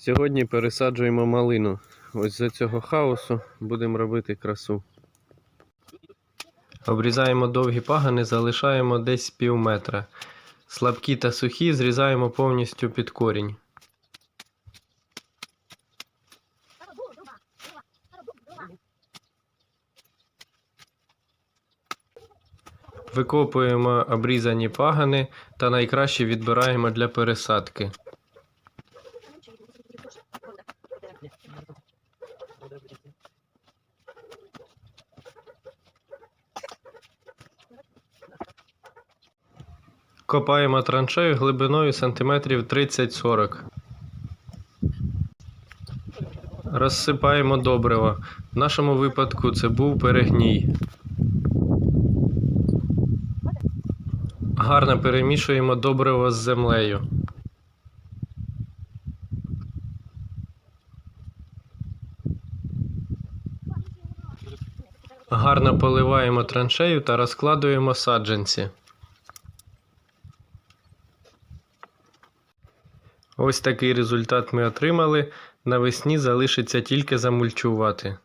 Сьогодні пересаджуємо малину. Ось за цього хаосу будемо робити красу. Обрізаємо довгі пагани, залишаємо десь пів метра. Слабкі та сухі зрізаємо повністю під корінь. Викопуємо обрізані пагани та найкраще відбираємо для пересадки. Копаємо траншею глибиною сантиметрів 30-40. Розсипаємо добриво. В нашому випадку це був перегній. Гарно перемішуємо добриво з землею. Гарно поливаємо траншею та розкладуємо саджанці. Ось такий результат ми отримали. Навесні залишиться тільки замульчувати.